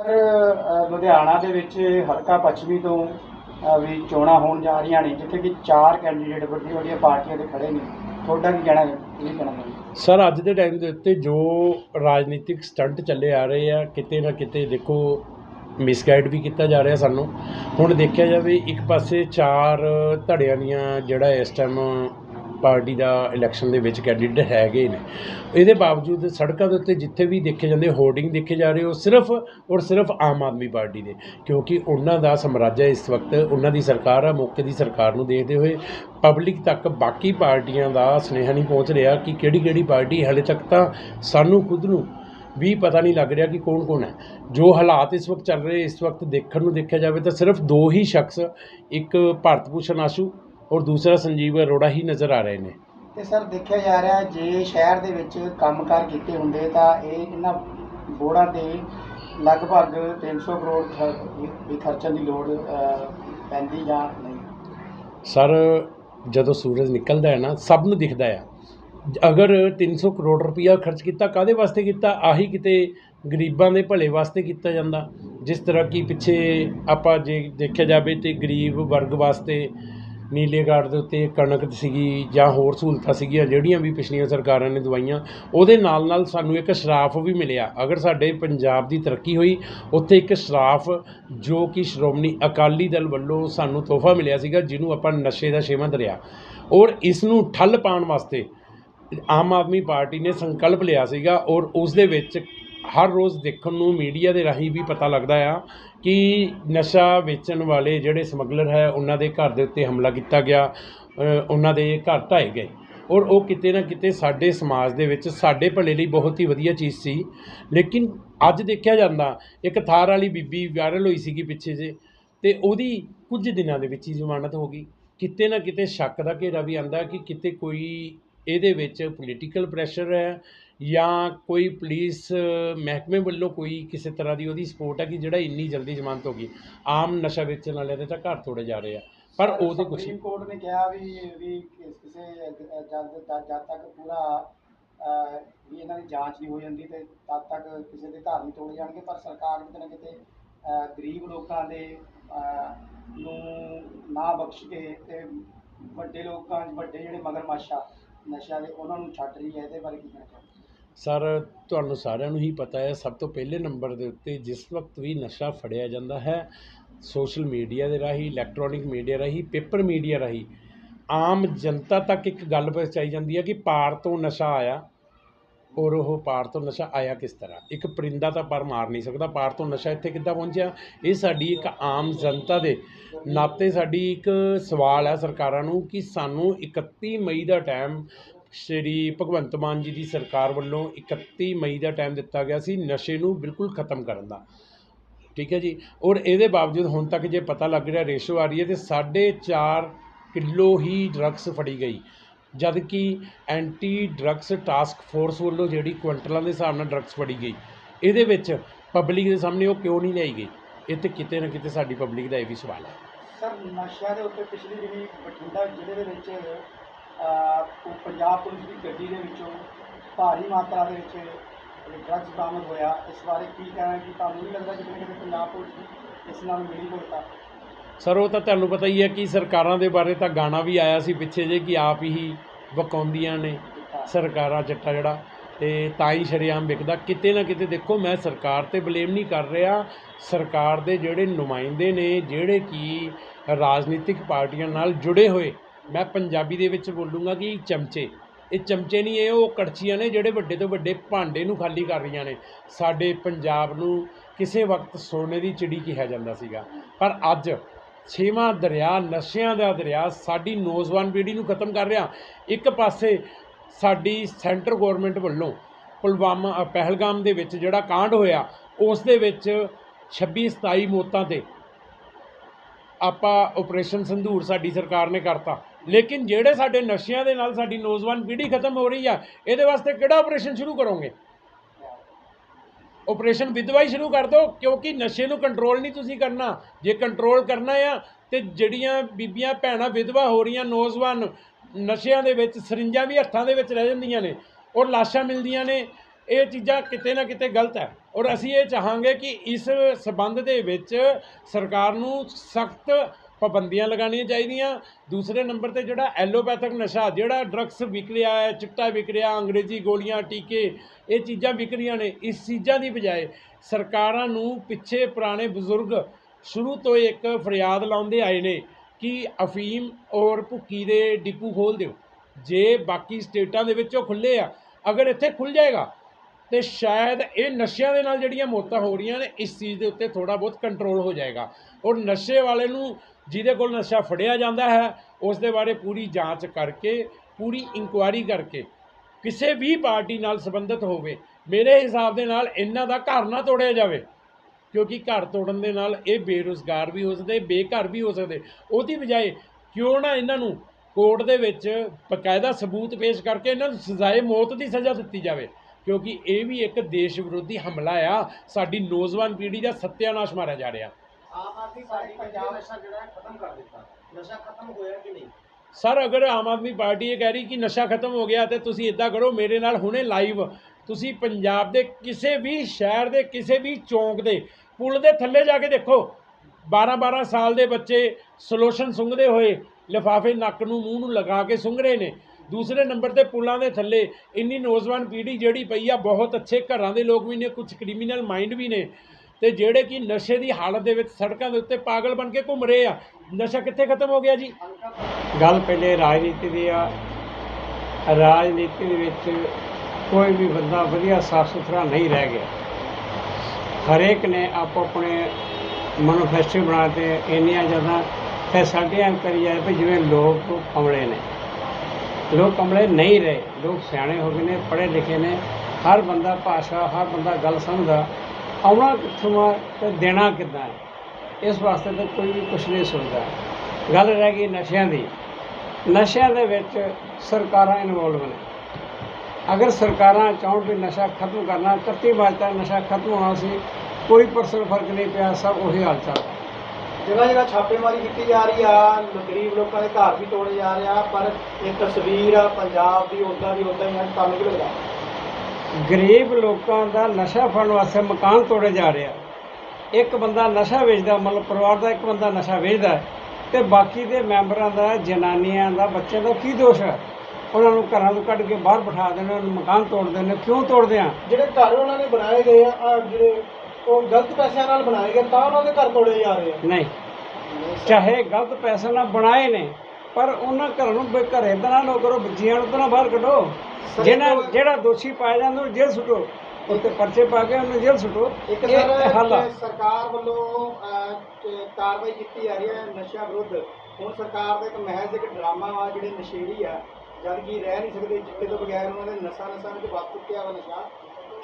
Sir Ludhiana ਦੇ ਵਿੱਚ ਹਲਕਾ ਪੱਛਮੀ ਤੋਂ ਵੀ ਚੋਣਾਂ ਹੋਣ ਜਾ ਰਹੀਆਂ ਨੇ, ਜਿੱਥੇ ਕਿ ਚਾਰ ਕੈਂਡੀਡੇਟ ਵੱਡੀਆਂ ਵੱਡੀਆਂ ਪਾਰਟੀਆਂ ਦੇ ਖੜੇ ਨੇ, ਤੁਹਾਡਾ ਕੀ ਕਹਿਣਾ ਹੈ? ਇਹ ਕਹਿਣਾ ਸਰ, ਅੱਜ ਦੇ ਟਾਈਮ ਦੇ ਉੱਤੇ ਜੋ ਰਾਜਨੀਤਿਕ ਸਟੰਟ ਚੱਲੇ ਆ ਰਹੇ ਆ, ਕਿਤੇ ਨਾ ਕਿਤੇ ਦੇਖੋ ਮਿਸਗਾਈਡ ਵੀ ਕੀਤਾ ਜਾ ਰਿਹਾ ਸਾਨੂੰ। ਹੁਣ ਦੇਖਿਆ ਜਾਵੇ, ਇੱਕ ਪਾਸੇ ਚਾਰ ਧੜਿਆਂ ਦੀਆਂ ਜਿਹੜਾ ਇਸ ਟਾਈਮ ਪਾਰਟੀ ਦਾ ਇਲੈਕਸ਼ਨ ਦੇ ਵਿੱਚ ਕੈਂਡੀਡੇਟ ਹੈਗੇ ਨੇ। ਇਹਦੇ ਬਾਵਜੂਦ ਸੜਕਾਂ ਦੇ ਉੱਤੇ ਜਿੱਥੇ ਵੀ ਦੇਖੇ ਜਾਂਦੇ ਹੋਰਡਿੰਗ ਦੇਖੇ ਜਾ ਰਹੇ, ਉਹ ਸਿਰਫ ਔਰ ਸਿਰਫ ਆਮ ਆਦਮੀ ਪਾਰਟੀ ਦੇ। ਕਿਉਂਕਿ ਉਹਨਾਂ ਦਾ ਸਮਰਾਜ ਇਸ ਵਕਤ ਉਹਨਾਂ ਦੀ ਸਰਕਾਰ ਆ, ਮੌਕੇ ਦੀ ਸਰਕਾਰ ਨੂੰ ਦੇਖਦੇ ਹੋਏ ਪਬਲਿਕ ਤੱਕ ਬਾਕੀ ਪਾਰਟੀਆਂ ਦਾ ਸੁਨੇਹਾ ਨਹੀਂ ਪਹੁੰਚ ਰਿਹਾ ਕਿ ਕਿਹੜੀ ਕਿਹੜੀ ਪਾਰਟੀ ਹਾਲੇ ਤੱਕ ਤਾਂ ਸਾਨੂੰ ਖੁਦ ਨੂੰ ਵੀ ਪਤਾ ਨਹੀਂ ਲੱਗ ਰਿਹਾ ਕਿ ਕੌਣ ਕੌਣ ਹੈ। ਜੋ ਹਾਲਾਤ ਇਸ ਵਕਤ ਚੱਲ ਰਹੇ, ਇਸ ਵਕਤ ਦੇਖਣ ਨੂੰ ਦੇਖਿਆ ਜਾਵੇ ਤਾਂ ਸਿਰਫ ਦੋ ਹੀ ਸ਼ਖਸ, ਇੱਕ ਭਾਰਤ ਭੂਸ਼ਣ ਆਸ਼ੂ ਔਰ ਦੂਸਰਾ ਸੰਜੀਵ ਅਰੋੜਾ ਹੀ ਨਜ਼ਰ ਆ ਰਹੇ ਨੇ। ਤੇ ਸਰ ਦੇਖਿਆ ਜਾ ਰਿਹਾ ਜੇ ਸ਼ਹਿਰ ਦੇ ਵਿੱਚ ਕੰਮਕਾਰ ਕੀਤੇ ਹੁੰਦੇ ਤਾਂ ਇਹ ਇਹਨਾਂ ਬੋਰਡਾਂ ਤੇ ਲਗਭਗ 300 ਕਰੋੜ ਵੀ ਖਰਚਣ ਦੀ ਲੋੜ ਪੈਂਦੀ ਜਾਂ ਨਹੀਂ? ਸਰ ਜਦੋਂ ਸੂਰਜ ਨਿਕਲਦਾ ਹੈ ਨਾ ਸਭ ਨੂੰ ਦਿਖਦਾ ਆ ਅਗਰ 300 ਕਰੋੜ ਰੁਪਇਆ ਖਰਚ ਕੀਤਾ ਕਾਦੇ ਵਾਸਤੇ ਕੀਤਾ? ਆਹੀ ਕਿਤੇ ਗਰੀਬਾਂ ਦੇ ਭਲੇ ਵਾਸਤੇ ਕੀਤਾ ਜਾਂਦਾ। ਜਿਸ ਤਰ੍ਹਾਂ ਕਿ ਪਿੱਛੇ ਆਪਾਂ ਜੇ ਦੇਖਿਆ ਜਾਵੇ ਤੇ ਗਰੀਬ ਵਰਗ ਵਾਸਤੇ ਨੀਲੇ ਕਾਰਡ ਦੇ ਉੱਤੇ ਕਣਕ ਸੀਗੀ ਜਾਂ ਹੋਰ ਸਹੂਲਤਾਂ ਸੀਗੀਆਂ, ਜਿਹੜੀਆਂ ਵੀ ਪਿਛਲੀਆਂ ਸਰਕਾਰਾਂ ਨੇ ਦਵਾਈਆਂ, ਉਹਦੇ ਨਾਲ ਨਾਲ ਸਾਨੂੰ ਇੱਕ ਸ਼ਰਾਫ ਵੀ ਮਿਲਿਆ। ਅਗਰ ਸਾਡੇ ਪੰਜਾਬ ਦੀ ਤਰੱਕੀ ਹੋਈ, ਉੱਥੇ ਇੱਕ ਸ਼ਰਾਫ ਜੋ ਕਿ ਸ਼੍ਰੋਮਣੀ ਅਕਾਲੀ ਦਲ ਵੱਲੋਂ ਸਾਨੂੰ ਤੋਹਫਾ ਮਿਲਿਆ ਸੀਗਾ, ਜਿਹਨੂੰ ਆਪਾਂ ਨਸ਼ੇ ਦਾ ਛੇਵਾਂ ਦਰਿਆ। ਔਰ ਇਸ ਨੂੰ ਠੱਲ ਪਾਉਣ ਵਾਸਤੇ ਆਮ ਆਦਮੀ ਪਾਰਟੀ ਨੇ ਸੰਕਲਪ ਲਿਆ ਸੀਗਾ ਔਰ ਉਸ ਦੇ ਵਿੱਚ ਹਰ ਰੋਜ਼ ਦੇਖਣ ਨੂੰ ਮੀਡੀਆ ਦੇ ਰਾਹੀਂ ਵੀ ਪਤਾ ਲੱਗਦਾ ਆ ਕਿ ਨਸ਼ਾ ਵੇਚਣ ਵਾਲੇ ਜਿਹੜੇ ਸਮਗਲਰ ਹੈ, ਉਹਨਾਂ ਦੇ ਘਰ ਦੇ ਉੱਤੇ ਹਮਲਾ ਕੀਤਾ ਗਿਆ ਉਹਨਾਂ ਦੇ ਘਰ ਢਾਏ ਗਏ। ਔਰ ਉਹ ਕਿਤੇ ਨਾ ਕਿਤੇ ਸਾਡੇ ਸਮਾਜ ਦੇ ਵਿੱਚ ਸਾਡੇ ਭਲੇ ਲਈ ਬਹੁਤ ਹੀ ਵਧੀਆ ਚੀਜ਼ ਸੀ। ਲੇਕਿਨ ਅੱਜ ਦੇਖਿਆ ਜਾਂਦਾ, ਇੱਕ ਥਾਰ ਵਾਲੀ ਬੀਬੀ ਵਾਇਰਲ ਹੋਈ ਸੀਗੀ ਪਿੱਛੇ ਜੇ, ਤੇ ਉਹਦੀ ਕੁਝ ਦਿਨਾਂ ਦੇ ਵਿੱਚ ਹੀ ਜ਼ਮਾਨਤ ਹੋ ਗਈ। ਕਿਤੇ ਨਾ ਕਿਤੇ ਸ਼ੱਕ ਦਾ ਘੇਰਾ ਵੀ ਆਂਦਾ ਕਿ ਕਿਤੇ ਕੋਈ ਇਹਦੇ ਵਿੱਚ ਪੋਲੀਟੀਕਲ ਪ੍ਰੈਸ਼ਰ ਹੈ ਜਾਂ ਕੋਈ ਪੁਲਿਸ ਮਹਿਕਮੇ ਵੱਲੋਂ ਕੋਈ ਕਿਸੇ ਤਰ੍ਹਾਂ ਦੀ ਉਹਦੀ ਸਪੋਰਟ ਹੈ ਕਿ ਜਿਹੜਾ ਇੰਨੀ ਜਲਦੀ ਜ਼ਮਾਨਤ ਹੋ ਗਈ ਆਮ ਨਸ਼ਾ ਵੇਚਣ ਵਾਲਿਆਂ ਦੇ ਤਾਂ ਘਰ ਤੋੜੇ ਜਾ ਰਹੇ ਆ ਪਰ ਉਹਦੇ ਕੁਛ ਸੁਪਰੀਮ ਕੋਰਟ ਨੇ ਕਿਹਾ ਵੀ ਵੀ ਕਿਸ- ਕਿਸੇ ਜਦ ਜਦ ਜਦ ਤੱਕ ਪੂਰਾ ਅ, ਵੀ ਇਹਨਾਂ ਦੀ ਜਾਂਚ ਨਹੀਂ ਹੋ ਜਾਂਦੀ ਤੇ ਤਦ ਤੱਕ ਕਿਸੇ ਦੇ ਘਰ ਨਹੀਂ ਤੋੜੇ ਜਾਣਗੇ ਪਰ ਸਰਕਾਰ ਕਿਤੇ ਨਾ ਕਿਤੇ ਅ, ਗਰੀਬ ਲੋਕਾਂ ਦੇ ਅ, ਨੂੰ ਨਾ ਬਖਸ਼ ਕੇ ਤੇ ਵੱਡੇ ਲੋਕਾਂ ਵੱਡੇ ਜਿਹੜੇ ਮਗਰਮੱਛ ਆ ਨਸ਼ਿਆਂ ਦੇ ਉਹਨਾਂ ਨੂੰ ਛੱਡ ਰਹੀ ਹੈ ਇਹਦੇ ਬਾਰੇ ਕੀ ਕਹਿਣਾ ਚਾਹੁੰਦੇ ਸਰ ਤੁਹਾਨੂੰ ਸਾਰਿਆਂ ਨੂੰ ਹੀ ਪਤਾ ਹੈ, ਸਭ ਤੋਂ ਪਹਿਲੇ ਨੰਬਰ ਦੇ ਉੱਤੇ ਜਿਸ ਵਕਤ ਵੀ ਨਸ਼ਾ ਫੜਿਆ ਜਾਂਦਾ ਹੈ, ਸੋਸ਼ਲ ਮੀਡੀਆ ਦੇ ਰਾਹੀਂ, ਇਲੈਕਟ੍ਰੋਨਿਕ ਮੀਡੀਆ ਰਾਹੀਂ, ਪੇਪਰ ਮੀਡੀਆ ਰਾਹੀਂ, ਆਮ ਜਨਤਾ ਤੱਕ ਇੱਕ ਗੱਲ ਪਹੁੰਚਾਈ ਜਾਂਦੀ ਹੈ ਕਿ ਪਾਰ ਤੋਂ ਨਸ਼ਾ ਆਇਆ ਔਰ ਉਹ ਪਾਰ ਤੋਂ ਨਸ਼ਾ ਆਇਆ ਕਿਸ ਤਰ੍ਹਾਂ? ਇੱਕ ਪਰਿੰਦਾ ਤਾਂ ਪਰ ਮਾਰ ਨਹੀਂ ਸਕਦਾ, ਪਾਰ ਤੋਂ ਨਸ਼ਾ ਇੱਥੇ ਕਿੱਦਾਂ ਪਹੁੰਚਿਆ? ਇਹ ਸਾਡੀ ਇੱਕ ਆਮ ਜਨਤਾ ਦੇ ਨਾਤੇ ਸਾਡੀ ਇੱਕ ਸਵਾਲ ਹੈ ਸਰਕਾਰਾਂ ਨੂੰ ਕਿ ਸਾਨੂੰ 31 ਮਈ ਦਾ ਟਾਈਮ ਸ਼੍ਰੀ ਭਗਵੰਤ ਮਾਨ ਜੀ ਦੀ ਸਰਕਾਰ ਵੱਲੋਂ 31 ਮਈ ਦਾ ਟਾਈਮ ਦਿੱਤਾ ਗਿਆ ਸੀ ਨਸ਼ੇ ਨੂੰ ਬਿਲਕੁਲ ਖਤਮ ਕਰਨ ਦਾ। ਠੀਕ ਹੈ ਜੀ? ਔਰ ਇਹਦੇ ਬਾਵਜੂਦ ਹੁਣ ਤੱਕ ਜੇ ਪਤਾ ਲੱਗ ਰਿਹਾ ਰੇਸ਼ੋ ਆ ਰਹੀ ਹੈ ਤੇ ਸਾਢੇ ਚਾਰ ਕਿਲੋ ਹੀ ਡਰੱਗਸ ਫੜੀ ਗਈ। ਜਦ ਕਿ ਐਂਟੀ ਡਰੱਗਸ ਟਾਸਕ ਫੋਰਸ ਵੱਲੋਂ ਜਿਹੜੀ ਕੁਇੰਟਲਾਂ ਦੇ ਹਿਸਾਬ ਨਾਲ ਡਰੱਗਸ ਫੜੀ ਗਈ, ਇਹਦੇ ਵਿੱਚ ਪਬਲਿਕ ਦੇ ਸਾਹਮਣੇ ਉਹ ਕਿਉਂ ਨਹੀਂ ਲਿਆਈ ਗਈ? ਇਹ ਤੇ ਕਿਤੇ ਨਾ ਕਿਤੇ ਸਾਡੀ ਪਬਲਿਕ ਦਾ ਇਹ ਵੀ ਸਵਾਲ ਹੈ। ਸਰ, ਨਸ਼ਿਆਂ ਦੇ ਉੱਤੇ ਪਿਛਲੀ ਦਿਨੀ ਬਠਿੰਡਾ ਜ਼ਿਲ੍ਹੇ ਦੇ ਵਿੱਚ ਪੰਜਾਬ ਪੁਲਿਸ ਦੀ ਗੱਡੀ ਦੇ ਵਿੱਚੋਂ ਭਾਰੀ ਮਾਤਰਾ ਦੇ ਵਿੱਚ ਡਰੱਗਸ ਬਰਾਮਦ ਹੋਇਆ। ਇਸ ਬਾਰੇ ਕੀ ਕਹਿਣਾ ਕਿ ਤੁਹਾਨੂੰ ਨਹੀਂ ਲੱਗਦਾ ਕਿ ਕਿਤੇ ਪੰਜਾਬ ਪੁਲਿਸ ਦੀ ਇਸ ਨਾਲ ਮਿਲੀ ਭੁਗਤਾ ਸਰ, ਉਹ ਤਾਂ ਤੁਹਾਨੂੰ ਪਤਾ ਹੀ ਹੈ ਕਿ ਸਰਕਾਰਾਂ ਦੇ ਬਾਰੇ ਤਾਂ ਗਾਣਾ ਵੀ ਆਇਆ ਸੀ ਪਿੱਛੇ ਜੇ ਕਿ ਆਪ ਹੀ ਵਕਾਉਂਦੀਆਂ ਨੇ ਸਰਕਾਰਾਂ ਚੱਟਾ ਜਿਹੜਾ। ਤੇ ਤਾਂ ਹੀ ਸ਼ਰੇਆਮ ਵਿਕਦਾ। ਕਿਤੇ ਨਾ ਕਿਤੇ ਦੇਖੋ, ਮੈਂ ਸਰਕਾਰ ਤੇ ਬਲੇਮ ਨਹੀਂ ਕਰ ਰਿਹਾ। ਸਰਕਾਰ ਦੇ ਜਿਹੜੇ ਨੁਮਾਇੰਦੇ ਨੇ, ਜਿਹੜੇ ਕਿ ਰਾਜਨੀਤਿਕ ਪਾਰਟੀਆਂ ਨਾਲ ਜੁੜੇ ਹੋਏ ਮੈਂ ਪੰਜਾਬੀ ਦੇ ਵਿੱਚ ਬੋਲੂੰਗਾ ਕਿ ਚਮਚੇ। ਇਹ ਚਮਚੇ ਨਹੀਂ, ਇਹ ਉਹ ਕੜਛੀਆਂ ਨੇ ਜਿਹੜੇ ਵੱਡੇ ਤੋਂ ਵੱਡੇ ਭਾਂਡੇ ਨੂੰ ਖਾਲੀ ਕਰ ਰਹੀਆਂ ਨੇ। ਸਾਡੇ ਪੰਜਾਬ ਨੂੰ ਕਿਸੇ ਵਕਤ ਸੋਨੇ ਦੀ ਚਿੜੀ ਕਿਹਾ ਜਾਂਦਾ ਸੀਗਾ। ਪਰ ਅੱਜ ਛੇਵਾਂ ਦਰਿਆ, ਨਸ਼ਿਆਂ ਦਾ ਦਰਿਆ ਸਾਡੀ ਨੌਜਵਾਨ ਪੀੜ੍ਹੀ ਨੂੰ ਖਤਮ ਕਰ ਰਿਹਾ। ਇੱਕ ਪਾਸੇ ਸਾਡੀ ਸੈਂਟਰ ਗਵਰਨਮੈਂਟ ਵੱਲੋਂ ਪੁਲਵਾਮਾ ਪਹਿਲਗਾਮ ਦੇ ਵਿੱਚ ਜਿਹੜਾ ਕਾਂਡ ਹੋਇਆ, ਉਸ ਦੇ ਵਿੱਚ 26 27 ਮੌਤਾਂ ਤੇ ਆਪਾਂ ਆਪਰੇਸ਼ਨ ਸੰਧੂਰ ਸਾਡੀ ਸਰਕਾਰ ਨੇ ਕਰਤਾ। ਲੇਕਿਨ ਜਿਹੜੇ ਸਾਡੇ ਨਸ਼ਿਆਂ ਦੇ ਨਾਲ ਸਾਡੀ ਨੌਜਵਾਨ ਪੀੜ੍ਹੀ ਖਤਮ ਹੋ ਰਹੀ ਆ, ਇਹਦੇ ਵਾਸਤੇ ਕਿਹੜਾ ਆਪਰੇਸ਼ਨ ਸ਼ੁਰੂ ਕਰੋਗੇ? ਆਪਰੇਸ਼ਨ ਵਿਧਵਾ ਹੀ ਸ਼ੁਰੂ ਕਰ ਦਿਓ, ਕਿਉਂਕਿ ਨਸ਼ੇ ਨੂੰ ਕੰਟਰੋਲ ਨਹੀਂ ਤੁਸੀਂ ਕਰਨਾ। ਜੇ ਕੰਟਰੋਲ ਕਰਨਾ ਆ, ਤੇ ਜਿਹੜੀਆਂ ਬੀਬੀਆਂ, ਭੈਣਾਂ ਵਿਧਵਾ ਹੋ ਰਹੀਆਂ ਨੌਜਵਾਨ, ਨਸ਼ਿਆਂ ਦੇ ਵਿੱਚ, ਸਰਿੰਜਾਂ ਵੀ ਹੱਥਾਂ ਦੇ ਵਿੱਚ ਰਹਿ ਜਾਂਦੀਆਂ ਨੇ ਔਰ ਲਾਸ਼ਾਂ ਮਿਲਦੀਆਂ ਨੇ, ਇਹ ਚੀਜ਼ਾਂ ਕਿਤੇ ਨਾ ਕਿਤੇ ਗਲਤ ਹੈ। ਔਰ ਅਸੀਂ ਇਹ ਚਾਹਾਂਗੇ ਕਿ ਇਸ ਸਬੰਧ ਦੇ ਵਿੱਚ ਸਰਕਾਰ ਨੂੰ ਸਖਤ ਪਾਬੰਦੀਆਂ ਲਗਾਉਣੀਆਂ ਚਾਹੀਦੀਆਂ। ਦੂਸਰੇ ਨੰਬਰ ਤੇ ਜਿਹੜਾ ਐਲੋਪੈਥਿਕ ਨਸ਼ਾ, ਜਿਹੜਾ ਡਰੱਗਸ ਵਿਕ ਰਿਹਾ ਹੈ, ਚਿੱਟਾ ਵਿਕ ਰਿਹਾ, ਅੰਗਰੇਜ਼ੀ ਗੋਲੀਆਂ, ਟੀਕੇ, ਇਹ ਚੀਜ਼ਾਂ ਵਿਕ ਰਹੀਆਂ ਨੇ। ਇਸ ਚੀਜ਼ਾਂ ਦੀ ਬਜਾਏ ਸਰਕਾਰਾਂ ਨੂੰ ਪਿੱਛੇ ਪੁਰਾਣੇ ਬਜ਼ੁਰਗ ਸ਼ੁਰੂ ਤੋਂ ਇੱਕ ਫਰਿਆਦ ਲਾਉਂਦੇ ਆਏ ਨੇ ਕਿ ਅਫੀਮ ਔਰ ਭੁੱਕੀ ਦੇ ਡਿੱਪੂ ਖੋਲ ਦਿਓ। ਜੇ ਬਾਕੀ ਸਟੇਟਾਂ ਦੇ ਵਿੱਚ ਉਹ ਖੁੱਲੇ ਆ, ਅਗਰ ਇੱਥੇ ਖੁੱਲ ਜਾਏਗਾ ਤੇ ਸ਼ਾਇਦ ਇਹ ਨਸ਼ਿਆਂ ਦੇ ਨਾਲ ਜਿਹੜੀਆਂ ਮੌਤਾਂ ਹੋ ਰਹੀਆਂ ਨੇ, ਇਸ ਚੀਜ਼ ਦੇ ਉੱਤੇ ਥੋੜਾ ਬਹੁਤ ਕੰਟਰੋਲ ਹੋ ਜਾਏਗਾ। ਔਰ ਨਸ਼ੇ ਵਾਲੇ ਨੂੰ ਜਿਹਦੇ ਕੋਲ ਨਸ਼ਾ ਫੜਿਆ ਜਾਂਦਾ ਹੈ ਉਸ ਦੇ ਬਾਰੇ ਪੂਰੀ ਜਾਂਚ ਕਰਕੇ, ਪੂਰੀ ਇਨਕੁਆਇਰੀ ਕਰਕੇ, ਕਿਸੇ ਵੀ ਪਾਰਟੀ ਨਾਲ ਸੰਬੰਧਿਤ ਹੋਵੇ, ਮੇਰੇ ਹਿਸਾਬ ਦੇ ਨਾਲ ਇਹਨਾਂ ਦਾ ਘਰ ਨਾ ਤੋੜਿਆ ਜਾਵੇ। ਕਿਉਂਕਿ ਘਰ ਤੋੜਨ ਦੇ ਨਾਲ ਇਹ ਬੇਰੁਜ਼ਗਾਰ ਵੀ ਹੋ ਸਕਦੇ, ਬੇਘਰ ਵੀ ਹੋ ਸਕਦੇ। ਉਹਦੀ ਬਜਾਏ ਕਿਉਂ ਨਾ ਇਹਨਾਂ ਨੂੰ ਕੋਰਟ ਦੇ ਵਿੱਚ ਬਕਾਇਦਾ ਸਬੂਤ ਪੇਸ਼ ਕਰਕੇ ਇਹਨਾਂ ਨੂੰ ਸਜ਼ਾਏ ਮੌਤ ਦੀ ਸਜ਼ਾ ਦਿੱਤੀ ਜਾਵੇ। ਕਿਉਂਕਿ ਇਹ ਵੀ ਇੱਕ ਦੇਸ਼ ਵਿਰੋਧੀ ਹਮਲਾ ਆ। ਸਾਡੀ ਨੌਜਵਾਨ ਪੀੜ੍ਹੀ ਦਾ ਸੱਤਿਆਨਾਸ਼ ਮਾਰਿਆ ਜਾ ਰਿਹਾ। ਆਮ ਆਦਮੀ ਪਾਰਟੀ ਪੰਜਾਬ ਨਸ਼ਾ ਜਿਹੜਾ ਹੈ ਖਤਮ ਕਰ ਦਿੱਤਾ। ਨਸ਼ਾ ਖਤਮ ਹੋਇਆ ਕਿ ਨਹੀਂ? ਸਰ ਅਗਰ ਆਮ ਆਦਮੀ ਪਾਰਟੀ ਇਹ ਕਹਿ ਰਹੀ ਕਿ ਨਸ਼ਾ ਖਤਮ ਹੋ ਗਿਆ ਤੇ ਤੁਸੀਂ ਇਦਾਂ ਕਰੋ ਮੇਰੇ ਨਾਲ ਹੁਣੇ ਲਾਈਵ ਤੁਸੀਂ ਪੰਜਾਬ ਦੇ ਕਿਸੇ ਵੀ ਸ਼ਹਿਰ ਦੇ ਕਿਸੇ ਵੀ ਚੌਂਕ ਦੇ ਪੁਲ ਦੇ ਥੱਲੇ ਜਾ ਕੇ ਦੇਖੋ। 12-12 ਸਾਲ ਦੇ ਬੱਚੇ ਸੋਲੂਸ਼ਨ ਸੁੰਘਦੇ ਹੋਏ ਲਿਫਾਫੇ ਨੱਕ ਨੂੰ ਮੂੰਹ ਨੂੰ ਲਗਾ ਕੇ ਸੁੰਘ ਰਹੇ ਨੇ। ਦੂਸਰੇ ਨੰਬਰ ਤੇ ਪੁਲਾਂ ਦੇ ਥੱਲੇ ਇੰਨੀ ਨੌਜਵਾਨ ਪੀੜ੍ਹੀ ਜਿਹੜੀ ਪਈ ਆ, ਬਹੁਤ ਅੱਛੇ ਘਰਾਂ ਦੇ ਲੋਕ ਵੀ ਨੇ ਕੁਝ ਕ੍ਰਿਮੀਨਲ ਮਾਈਂਡ ਵੀ ਨੇ। ਤੇ ਜਿਹੜੇ ਕਿ ਨਸ਼ੇ ਦੀ ਹਾਲਤ ਦੇ ਵਿੱਚ ਸੜਕਾਂ ਦੇ ਉੱਤੇ ਪਾਗਲ ਬਣ ਕੇ ਘੁੰਮ ਰਹੇ ਆ, ਨਸ਼ਾ ਕਿੱਥੇ ਖਤਮ ਹੋ ਗਿਆ ਜੀ? ਗੱਲ ਪਹਿਲੇ ਰਾਜਨੀਤੀ ਦੀ ਆ, ਰਾਜਨੀਤੀ ਦੇ ਵਿੱਚ ਕੋਈ ਵੀ ਬੰਦਾ ਵਧੀਆ ਸਾਫ਼ ਸੁਥਰਾ ਨਹੀਂ ਰਹਿ ਗਿਆ। ਹਰੇਕ ਨੇ ਆਪੋ ਆਪਣੇ ਮੈਨੂਫੈਕਚਰ ਬਣਾਤੇ ਇੰਨੀਆਂ ਜ਼ਿਆਦਾ ਫੈਸਿਲਿਟੀਆਂ ਕਰੀ ਜਾਂਦੇ ਵੀ ਜਿਵੇਂ ਲੋਕ ਕਮਲੇ ਨੇ। ਲੋਕ ਕਮਲੇ ਨਹੀਂ ਰਹੇ। ਲੋਕ ਸਿਆਣੇ ਹੋ ਗਏ ਨੇ, ਪੜ੍ਹੇ ਲਿਖੇ ਨੇ। ਹਰ ਬੰਦਾ ਭਾਸ਼ਾ, ਹਰ ਬੰਦਾ ਗੱਲ ਸਮਝਦਾ। ਆਉਣਾ ਕਿੱਥੋਂ ਆ ਤੇ ਦੇਣਾ ਕਿੱਦਾਂ ਹੈ ਇਸ ਵਾਸਤੇ ਤਾਂ ਕੋਈ ਵੀ ਕੁਛ ਨਹੀਂ ਸੋਚਦਾ। ਗੱਲ ਰਹਿ ਗਈ ਨਸ਼ਿਆਂ ਦੀ। ਨਸ਼ਿਆਂ ਦੇ ਵਿੱਚ ਸਰਕਾਰਾਂ ਇਨਵੋਲਵ ਨੇ। ਅਗਰ ਸਰਕਾਰਾਂ ਚਾਹੁਣ ਵੀ ਨਸ਼ਾ ਖਤਮ ਕਰਨਾ 31 ਮਾਰਚ ਤੱਕ ਨਸ਼ਾ ਖਤਮ ਹੋਣਾ ਸੀ। ਕੋਈ ਪਰਸਨ ਫ਼ਰਕ ਨਹੀਂ ਪਿਆ, ਸਭ ਉਹੀ ਹਾਲ ਚੱਲ। ਜਗ੍ਹਾ ਜਗ੍ਹਾ ਛਾਪੇਮਾਰੀ ਕੀਤੀ ਜਾ ਰਹੀ ਆ ਗਰੀਬ ਲੋਕਾਂ ਦੇ ਘਰ ਵੀ ਤੋੜੇ ਜਾ ਰਹੇ ਆ ਪਰ ਇਹ ਤਸਵੀਰ ਆ ਪੰਜਾਬ ਦੀ ਉਦਾਂ ਦੀ ਉਦਾਂ ਹੀ ਆ ਤੁਹਾਨੂੰ ਕੀ ਲੱਗਦਾ? ਗਰੀਬ ਲੋਕਾਂ ਦਾ ਨਸ਼ਾ ਫੜਨ ਵਾਸਤੇ ਮਕਾਨ ਤੋੜੇ ਜਾ ਰਿਹਾ ਇੱਕ ਬੰਦਾ ਨਸ਼ਾ ਵੇਚਦਾ ਮਤਲਬ ਪਰਿਵਾਰ ਦਾ ਇੱਕ ਬੰਦਾ ਨਸ਼ਾ ਵੇਚਦਾ ਹੈ ਤੇ ਬਾਕੀ ਦੇ ਮੈਂਬਰਾਂ ਦਾ ਜਨਾਨੀਆਂ ਦਾ ਬੱਚਿਆਂ ਦਾ ਕੀ ਦੋਸ਼ ਹੈ? ਉਹਨਾਂ ਨੂੰ ਘਰਾਂ ਤੋਂ ਕੱਢ ਕੇ ਬਾਹਰ ਬਿਠਾ ਦੇਣਾ ਉਹਨਾਂ ਨੂੰ ਮਕਾਨ ਤੋੜਦੇ ਨੇ ਕਿਉਂ ਤੋੜਦੇ ਆ? ਜਿਹੜੇ ਘਰ ਉਹਨਾਂ ਨੇ ਬਣਾਏ ਗਏ ਆ ਜਿਹੜੇ ਉਹ ਗਲਤ ਪੈਸਿਆਂ ਨਾਲ ਬਣਾਏ ਗਏ ਤਾਂ ਉਹਨਾਂ ਦੇ ਘਰ ਤੋੜੇ ਜਾ ਰਹੇ ਆ। ਨਹੀਂ। ਚਾਹੇ ਗਲਤ ਪੈਸੇ ਨਾਲ ਬਣਾਏ ਨੇ ਪਰ ਉਹਨਾਂ ਘਰਾਂ ਨੂੰ ਬੇ- ਘਰੇ ਤਾਂ ਨਾ ਲੋ ਕਰੋ ਬੱਚਿਆਂ ਨੂੰ ਤਾਂ ਨਾ ਬਾਹਰ ਕੱਢੋ। ਜਿਹਨਾਂ ਜਿਹੜਾ ਦੋਸ਼ੀ ਪਾਇਆ ਜਾਂਦਾ ਉਹਨੂੰ ਜੇਲ੍ਹ ਸੁੱਟੋ। ਉੱਤੇ ਪਰਚੇ ਪਾ ਕੇ ਉਹਨੂੰ ਜੇਲ੍ਹ ਸੁੱਟੋ। ਇੱਕ ਇਹ ਇਹ ਹੱਲ ਆ। ਸਰ ਸਰਕਾਰ ਵੱਲੋਂ ਅਹ, ਕਾਰਵਾਈ ਕੀਤੀ ਜਾ ਰਹੀ ਹੈ ਨਸ਼ਾ ਵਿਰੁੱਧ। ਹੁਣ ਸਰਕਾਰ ਦਾ ਇੱਕ ਮਹਿਜ਼ ਇੱਕ ਡਰਾਮਾ ਵਾ ਜਿਹੜੇ ਨਸ਼ੇੜੀ ਆ ਜਦ ਕਿ ਰਹਿ ਨਹੀਂ ਸਕਦੇ ਚਿੱਟੇ ਤੋਂ ਬਗੈਰ ਉਹਨਾਂ ਦੇ ਨਸ਼ਾ ਨਸ਼ਾ ਵਿੱਚ ਵੱਸ ਚੁੱਕਿਆ ਵਾ ਨਸ਼ਾ।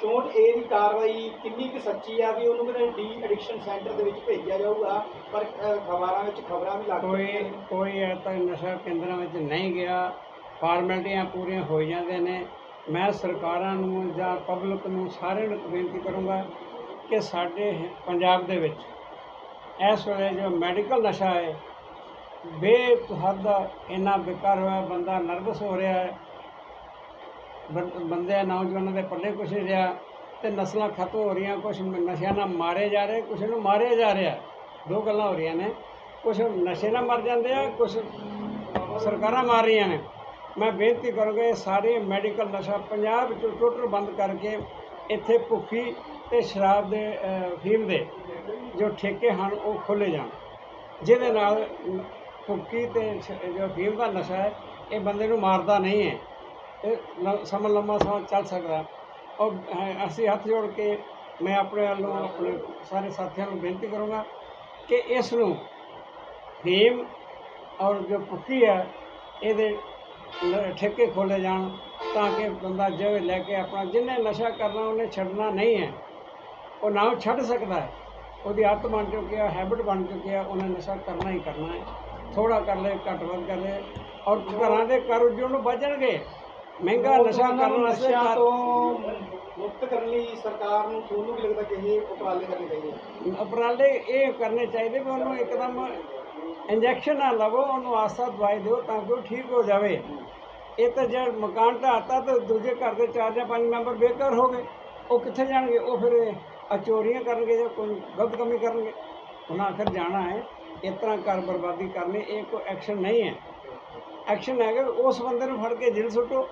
ਚੋਟ ਏ ਦੀ ਕਾਰਵਾਈ ਕਿੰਨੀ ਕੁ ਸੱਚੀ ਆ ਵੀ ਉਹਨੂੰ ਕਿਤੇ ਡੀ ਐਡਿਕਸ਼ਨ ਸੈਂਟਰ ਦੇ ਵਿੱਚ ਭੇਜਿਆ ਜਾਊਗਾ ਪਰ ਖਬਰਾਂ ਵਿੱਚ ਖਬਰਾਂ ਵੀ ਲੱਗ ਕੋਈ ਰਹੀਆਂ ਨੇ। ਕੋਈ ਅਜੇ ਤੱਕ ਨਸ਼ਾ ਕੇਂਦਰਾਂ ਵਿੱਚ ਨਹੀਂ ਗਿਆ ਫਾਰਮੈਲਿਟੀਆਂ ਪੂਰੀਆਂ ਹੋ ਜਾਂਦੇ ਨੇ ਮੈਂ ਸਰਕਾਰਾਂ ਨੂੰ ਜਾਂ ਪਬਲਿਕ ਨੂੰ ਸਾਰਿਆਂ ਨੂੰ ਬੇਨਤੀ ਕਰੂੰਗਾ ਕਿ ਸਾਡੇ ਹ- ਪੰਜਾਬ ਦੇ ਵਿੱਚ ਇਸ ਵੇਲੇ ਜੋ ਮੈਡੀਕਲ ਨਸ਼ਾ ਹੈ ਬੇਹੱਦ ਇੰਨਾ ਬੇਕਾਰ ਹੋਇਆ ਬੰਦਾ ਨਰਵਸ ਹੋ ਰਿਹਾ ਹੈ ਬੰਦੇ ਨੌਜਵਾਨਾਂ ਦੇ ਪੱਲੇ ਕੁਛ ਨਹੀਂ ਰਿਹਾ ਤੇ ਨਸਲਾਂ ਖਤਮ ਹੋ ਰਹੀਆਂ, ਕੁਛ ਨਸ਼ਿਆਂ ਨਾਲ ਮਾਰੇ ਜਾ ਰਹੇ, ਕੁਛ ਨੂੰ ਮਾਰਿਆ ਜਾ ਰਿਹਾ। ਦੋ ਗੱਲਾਂ ਹੋ ਰਹੀਆਂ ਨੇ। ਕੁਛ ਨਸ਼ੇ ਨਾਲ ਮਰ ਜਾਂਦੇ ਆ, ਕੁਛ ਸਰਕਾਰਾਂ ਮਾਰ ਰਹੀਆਂ ਨੇ। ਮੈਂ ਬੇਨਤੀ ਕਰੂੰਗਾ, ਇਹ ਸਾਰੇ ਮੈਡੀਕਲ ਨਸ਼ਾ ਪੰਜਾਬ ਵਿੱਚੋਂ ਟੋਟਲ ਬੰਦ ਕਰਕੇ ਇੱਥੇ ਭੁੱਖੀ ਤੇ ਸ਼ਰਾਬ ਦੇ ਫੀਮ ਦੇ ਜੋ ਠੇਕੇ ਹਨ, ਉਹ ਖੋਲ੍ਹੇ ਜਾਣ। ਜਿਹਦੇ ਨਾਲ ਭੁੱਕੀ ਤੇ ਜੋ ਫੀਮ ਦਾ ਨਸ਼ਾ ਹੈ, ਇਹ ਬੰਦੇ ਨੂੰ ਮਾਰਦਾ ਨਹੀਂ ਹੈ। ਇਹ ਲ- ਸਮਾਂ ਲੰਮਾ ਸਮਾਂ ਚੱਲ ਸਕਦਾ। ਔਰ ਅਸੀਂ ਹੱਥ ਜੋੜ ਕੇ ਮੈਂ ਆਪਣੇ ਵੱਲੋਂ ਆਪਣੇ ਸਾਰੇ ਸਾਥੀਆਂ ਨੂੰ ਬੇਨਤੀ ਕਰੂੰਗਾ ਕਿ ਇਸ ਨੂੰ ਫੇਮ ਔਰ ਜੋ ਭੁੱਕੀ ਹੈ, ਇਹਦੇ ਠੇਕੇ ਖੋਲੇ ਜਾਣ ਤਾਂ ਕਿ ਬੰਦਾ ਜਿਵੇਂ ਲੈ ਕੇ ਆਪਣਾ ਜਿਹਨੇ ਨਸ਼ਾ ਕਰਨਾ ਉਹਨੇ ਛੱਡਣਾ ਨਹੀਂ ਹੈ। ਉਹ ਨਾ ਉਹ ਛੱਡ ਸਕਦਾ ਹੈ। ਉਹਦੀ ਆਦਤ ਬਣ ਚੁੱਕੀ ਹੈ, ਹੈਬਿਟ ਬਣ ਚੁੱਕੀ ਹੈ, ਉਹਨੇ ਨਸ਼ਾ ਕਰਨਾ ਹੀ ਕਰਨਾ ਹੈ। ਥੋੜਾ ਕਰ ਲੈ ਘੱਟ ਵੱਧ ਕਰ ਲੈ ਔਰ ਘਰਾਂ ਦੇ ਕਰ ਉਜੜ ਨੂੰ ਬਚਣਗੇ ਮਹਿੰਗਾ ਨਸ਼ਾ ਕਰਨ ਵਾਸਤੇ ਨਸ਼ਿਆਂ ਤੋਂ ਮੁਕਤ ਕਰਨ ਲਈ ਸਰਕਾਰ ਨੂੰ ਤੁਹਾਨੂੰ ਕੀ ਲੱਗਦਾ ਕਿ ਇਹ ਉਪਰਾਲੇ ਕਰਨੇ ਚਾਹੀਦੇ। ਉਪਰਾਲੇ ਇਹ ਕਰਨੇ ਚਾਹੀਦੇ ਵੀ ਉਹਨੂੰ ਇੱਕਦਮ ਇੰਜੈਕਸ਼ਨ ਨਾ ਲਵੋ ਉਹਨੂੰ ਆਸਾ ਦਵਾਈ ਦਿਓ ਤਾਂ ਕਿ ਉਹ ਠੀਕ ਹੋ ਜਾਵੇ। ਇਹ ਤਾਂ ਜੇ ਮਕਾਨ ਢਾਤਾ ਤਾਂ ਦੂਜੇ ਘਰ ਦੇ ਚਾਰ ਜਾਂ ਪੰਜ ਮੈਂਬਰ ਬੇਘਰ ਹੋ ਗਏ ਉਹ ਕਿੱਥੇ ਜਾਣਗੇ? ਉਹ ਫਿਰ ਆ ਚੋਰੀਆਂ ਕਰਨਗੇ ਜਾਂ ਕੋਈ ਗਲਤ ਕੰਮੀ ਕਰਨਗੇ? ਉਹਨਾਂ ਆਖਰ ਜਾਣਾ ਹੈ ਇਸ ਤਰ੍ਹਾਂ ਘਰ ਬਰਬਾਦੀ ਕਰਨੀ ਇਹ ਕੋਈ ਐਕਸ਼ਨ ਨਹੀਂ ਹੈ। ਐਕਸ਼ਨ ਹੈਗਾ ਉਸ ਬੰਦੇ ਨੂੰ ਫੜ ਕੇ ਜੇਲ੍ਹ ਸੁੱਟੋ।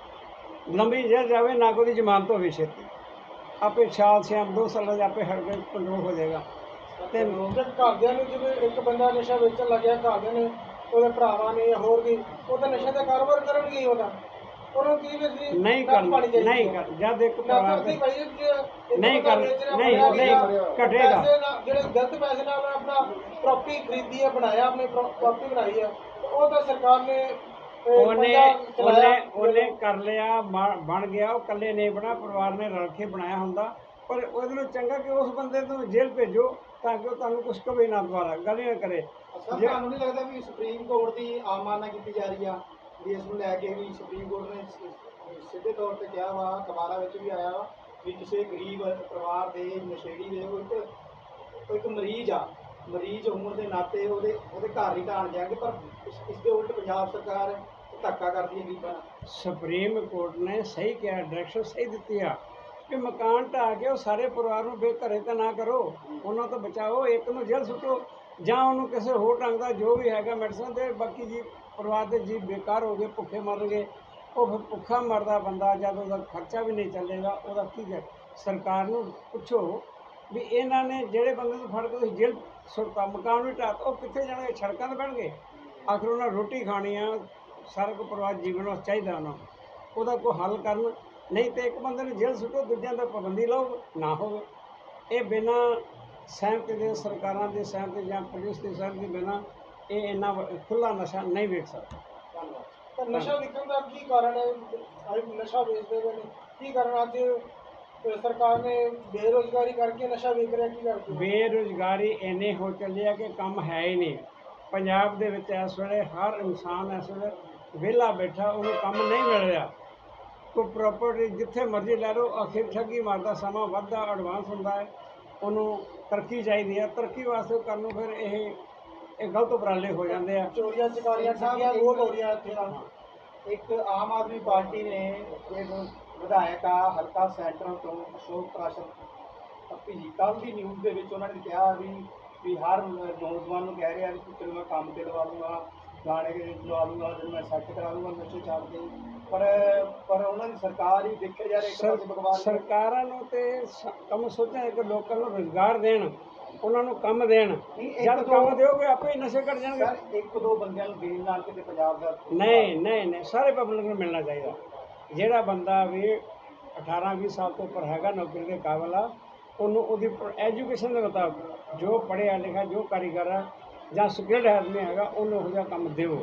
ਲੰਬੀ ਜੇਲ੍ਹ ਜਾਵੇ ਨਾ ਕੋਈ ਜ਼ਮਾਨਤ ਹੋਵੇ ਛੇਤੀ। ਆਪੇ ਛਾਲ ਸਿਆਮ ਦੋ ਸਾਲਾਂ 'ਚ ਆਪੇ ਹਟ ਕੇ ਕੰਟਰੋਲ ਹੋ ਜਾਏਗਾ। ਤੇ ਤੇ ਘਰਦਿਆਂ ਨੂੰ ਜਿਵੇਂ ਇੱਕ ਬੰਦਾ ਨਸ਼ਾ ਵੇਚਣ ਲੱਗਿਆ ਘਰਦਿਆਂ ਨੇ ਉਹਦੇ ਭਰਾਵਾਂ ਨੇ ਜਾਂ ਹੋਰ ਵੀ ਉਹ ਤਾਂ ਨਸ਼ੇ ਦਾ ਕਾਰੋਬਾਰ ਕਰਨਗੇ ਹੀ ਉਹਦਾ। ਉਹਨੂੰ ਕੀ ਵੀ ਨਹੀਂ ਕਰਨਾ ਨਹੀਂ ਕਰ ਜਦ ਇੱਕ ਦੇ ਜੇ ਨਹੀਂ ਕਰ- ਨਹੀਂ, ਨਹੀਂ, ਘਟੇਗਾ। ਜਿਹੜੇ ਗਲਤ ਪੈਸੇ ਨਾਲ ਆਪਣਾ ਪ੍ਰਾਪਰਟੀ ਖਰੀਦੀ ਹੈ ਬਣਾਇਆ ਆਪਣੀ ਪ੍ਰਾਪਰਟੀ ਬਣਾਈ ਹੈ ਉਹ ਤਾਂ ਸਰਕਾਰ ਨੇ ਉਹਨੇ। ਉਹਨੇ ਉਹਨੇ ਕਰ ਲਿਆ ਬਣ- ਬਣ ਗਿਆ ਉਹ ਇਕੱਲੇ ਨਹੀਂ ਬਣਾ ਪਰਿਵਾਰ ਨੇ ਰਲ ਕੇ ਬਣਾਇਆ ਹੁੰਦਾ ਪਰ ਉਹਦੇ ਨੂੰ ਚੰਗਾ ਕਿ ਉਸ ਬੰਦੇ ਨੂੰ ਜੇਲ੍ਹ ਭੇਜੋ ਤਾਂ ਕਿ ਉਹ ਤੁਹਾਨੂੰ ਕੁਝ ਕਵੇ ਨਾ ਦੁਬਾਰਾ ਗੱਲ ਹੀ ਨਾ ਕਰੇ ਜੇ- ਤੁਹਾਨੂੰ ਨਹੀਂ ਲੱਗਦਾ ਵੀ ਸੁਪਰੀਮ ਕੋਰਟ ਦੀ ਆਮਾਨਾ ਕੀਤੀ ਜਾ ਰਹੀ ਆ ਵੀ ਇਸ ਨੂੰ ਲੈ ਕੇ ਵੀ ਸੁਪਰੀਮ ਕੋਰਟ ਨੇ ਸ- ਸਿੱਧੇ ਤੌਰ ਤੇ ਕਿਹਾ ਵਾ ਅਖਬਾਰਾਂ ਵਿੱਚ ਵੀ ਆਇਆ ਵਾ ਵੀ ਕਿਸੇ ਗਰੀਬ ਪਰਿਵਾਰ ਦੇ ਨਸ਼ੇੜੀ ਦੇ ਉਹ ਇੱਕ ਉਹ ਇੱਕ ਮਰੀਜ਼ ਆ ਮਰੀਜ਼ ਹੋਣ ਦੇ ਨਾਤੇ ਉਹਦੇ ਉਹਦੇ ਘਰ ਹੀ ਢਾਣ ਜਾਣਗੇ ਪਰ ਇਸ ਇਸ ਦੇ ਉਲਟ ਪੰਜਾਬ ਸਰਕਾਰ ਧੱਕਾ ਕਰਦੀ ਹੈ ਗਰੀਬਾਂ ਨਾਲ ਸੁਪਰੀਮ ਕੋਰਟ ਨੇ ਸਹੀ ਕਿਹਾ ਡਾਇਰੈਕਸ਼ਨ ਸਹੀ ਦਿੱਤੀ ਆ ਕਿ ਮਕਾਨ ਢਾਹ ਕੇ ਉਹ ਸਾਰੇ ਪਰਿਵਾਰ ਨੂੰ ਬੇਘਰੇ ਤਾਂ ਨਾ ਕਰੋ ਉਹਨਾਂ ਤੋਂ ਬਚਾਓ ਇੱਕ ਨੂੰ ਜੇਲ੍ਹ ਸੁੱਟੋ ਜਾਂ ਉਹਨੂੰ ਕਿਸੇ ਹੋਰ ਢੰਗ ਦਾ ਜੋ ਵੀ ਹੈਗਾ ਮੈਡੀਸਨ ਦੇ ਬਾਕੀ ਜੀ ਪਰਿਵਾਰ ਦੇ ਜੀ ਬੇਕਾਰ ਹੋ ਗਏ ਭੁੱਖੇ ਮਰਨਗੇ ਉਹ ਫਿਰ ਭੁੱਖਾ ਮਰਦਾ ਬੰਦਾ ਜਦ ਉਹਦਾ ਖਰਚਾ ਵੀ ਨਹੀਂ ਚੱਲੇਗਾ ਉਹਦਾ ਕੀ ਹੈ? ਸਰਕਾਰ ਨੂੰ ਪੁੱਛੋ ਵੀ ਇਹਨਾਂ ਨੇ ਜਿਹੜੇ ਬੰਦੇ ਨੂੰ ਫੜ ਕੇ ਤੁਸੀਂ ਜੇਲ੍ਹ ਸੁੱਟਤਾ ਮਕਾਨ ਵੀ ਢਾਹ ਤਾ, ਉਹ ਕਿੱਥੇ ਜਾਣਗੇ ਸੜਕਾਂ ਤੇ ਬਹਿਣਗੇ? ਆਖਰ ਉਹਨਾਂ ਰੋਟੀ ਖਾਣੀ ਆ ਸਾਰਾ ਕੋ ਪਰਿਵਾਰ ਜੀਵਨ ਵਾਸਤੇ ਚਾਹੀਦਾ ਉਹਨਾਂ ਨੂੰ। ਉਹਦਾ ਕੋਈ ਹੱਲ ਕਰਨ ਨਹੀਂ ਤੇ ਇੱਕ ਬੰਦੇ ਨੂੰ ਜੇਲ੍ਹ ਸੁੱਟੋ ਦੂਜਿਆਂ ਦਾ ਪਾਬੰਦੀ ਲਾਓ ਨਾ ਹੋਵੇ। ਇਹ ਬਿਨਾਂ ਸਹਿਮਤੀ ਦੇ ਸਰਕਾਰਾਂ ਦੇ ਸਹਿਮਤੀ ਜਾਂ ਪੁਲਿਸ ਦੇ ਸਹਿਮਤੀ ਬਿਨਾਂ ਇਹ ਇੰਨਾ ਖੁੱਲਾ ਨਸ਼ਾ ਨਹੀਂ ਵੇਚ ਸਕਦਾ। ਧੰਨਵਾਦ। ਤਾਂ ਨਸ਼ਾ ਵਿਕਣ ਦਾ ਕੀ ਕਾਰਨ ਹੈ? ਅੱਜ ਨਸ਼ਾ ਵੇਚਦੇ ਪਏ ਨੇ। ਕੀ ਕਾਰਨ ਅੱਜ ਅਹ, ਸਰਕਾਰ ਨੇ ਬੇਰੋਜ਼ਗਾਰੀ ਕਰਕੇ ਨਸ਼ਾ ਵੇਚ ਰਿਹਾ ਕੀ ਕਰਕੇ ਬੇਰੁਜ਼ਗਾਰੀ ਇੰਨੇ ਹੋ ਚੱਲੀ ਆ ਕਿ ਕੰਮ ਹੈ ਹੀ ਨਹੀਂ। ਪੰਜਾਬ ਦੇ ਵਿੱਚ ਇਸ ਵੇਲੇ ਹਰ ਇਨਸਾਨ ਇਸ ਵੇਲੇ ਵਿਹਲਾ ਬੈਠਾ, ਉਹਨੂੰ ਕੰਮ ਨਹੀਂ ਮਿਲ ਰਿਹਾ। ਕੋਈ ਪ੍ਰਾਪਰਟੀ ਜਿੱਥੇ ਮਰਜ਼ੀ ਲੈ ਲਓ ਅਖੀਰ ਠੱਗੀ ਮਾਰਦਾ, ਸਮਾਂ ਵੱਧਦਾ ਐਡਵਾਂਸ ਹੁੰਦਾ ਹੈ। ਉਹਨੂੰ ਤਰੱਕੀ ਚਾਹੀਦੀ ਹੈ। ਤਰੱਕੀ ਵਾਸਤੇ ਕਰਨ ਨੂੰ ਫਿਰ ਇਹ ਇਹ ਗਲਤ ਉਪਰਾਲੇ ਹੋ ਜਾਂਦੇ ਆ। ਚੋਰੀਆਂ ਚਕਾਰੀਆਂ ਠੱਗੀਆਂ ਬਹੁਤ ਹੋ ਰਹੀਆਂ ਇੱਥੇ ਤਾਂ। ਇੱਕ ਆਮ ਆਦਮੀ ਪਾਰਟੀ ਨੇ ਇੱਕ ਵਿਧਾਇਕ ਆ, ਹਲਕਾ ਸੈਂਟਰ ਤੋਂ ਅਸ਼ੋਕ ਪ੍ਰਾਸ਼ਰ ਅੱਪੀ ਜੀ ਕੱਲ੍ਹ ਦੀ ਨਿਊਜ਼ ਦੇ ਵਿੱਚ ਉਹਨਾਂ ਨੇ ਕਿਹਾ ਵੀ ਵੀ ਹਰ ਨੌਜਵਾਨ ਨੂੰ ਕਹਿ ਰਿਹਾ ਵੀ ਤੂੰ ਤੈਨੂੰ ਮੈਂ ਕੰਮ ਤੇ ਲਵਾ ਲੂੰਗਾ। ਗਾਣੇ ਲਵਾ ਲੂੰਗਾ ਤੈਨੂੰ ਮੈਂ ਸੈੱਟ ਕਰਾ ਲੂੰਗਾ ਨਸ਼ੇ ਛੱਡ ਦੇ ਪਰ ਪਰ ਉਹਨਾਂ ਦੀ ਸਰਕਾਰ ਹੀ ਦੇਖਿਆ ਜਾ ਰਿਹਾ ਇੱਕ ਪਾਸੇ ਬਕਵਾਸ ਸਰਕਾਰਾਂ ਨੂੰ ਤੇ ਸ- ਕੰਮ ਸੋਚਣਾ ਕਿ ਲੋਕਾਂ ਨੂੰ ਰੁਜ਼ਗਾਰ ਦੇਣ ਉਹਨਾਂ ਨੂੰ ਕੰਮ ਦੇਣ। ਨਹੀਂ, ਇੱਕ ਜਦ ਦੋ- ਕੰਮ ਦਿਓਗੇ ਆਪੇ ਹੀ ਨਸ਼ੇ ਘਟ ਜਾਣਗੇ। ਸਰ ਇੱਕ ਦੋ ਬੰਦਿਆਂ ਨੂੰ ਦੇਣ ਨਾਲ ਕਿਤੇ ਪੰਜਾਬ ਦਾ ਨਹੀਂ ਨਹੀਂ ਨਹੀਂ ਸਾਰੇ ਪਬਲਿਕ ਨੂੰ ਮਿਲਣਾ ਚਾਹੀਦਾ। ਜਿਹੜਾ ਬੰਦਾ ਵੀ 18 20 ਸਾਲ ਤੋਂ ਉੱਪਰ ਹੈਗਾ ਨੌਕਰੀ ਦੇ ਕਾਬਲ ਆ ਉਹਨੂੰ ਉਹਦੀ ਐਜੂਕੇਸ਼ਨ ਦੇ ਮੁਤਾਬਕ ਜੋ ਪੜ੍ਹਿਆ ਲਿਖਿਆ ਜੋ ਕਾਰੀਗਰ ਹੈ ਜਾਂ ਸਕਿਲਡ ਆਦਮੀ ਹੈਗਾ ਉਹਨੂੰ ਉਹੋ ਜਿਹਾ ਕੰਮ ਦਿਓ।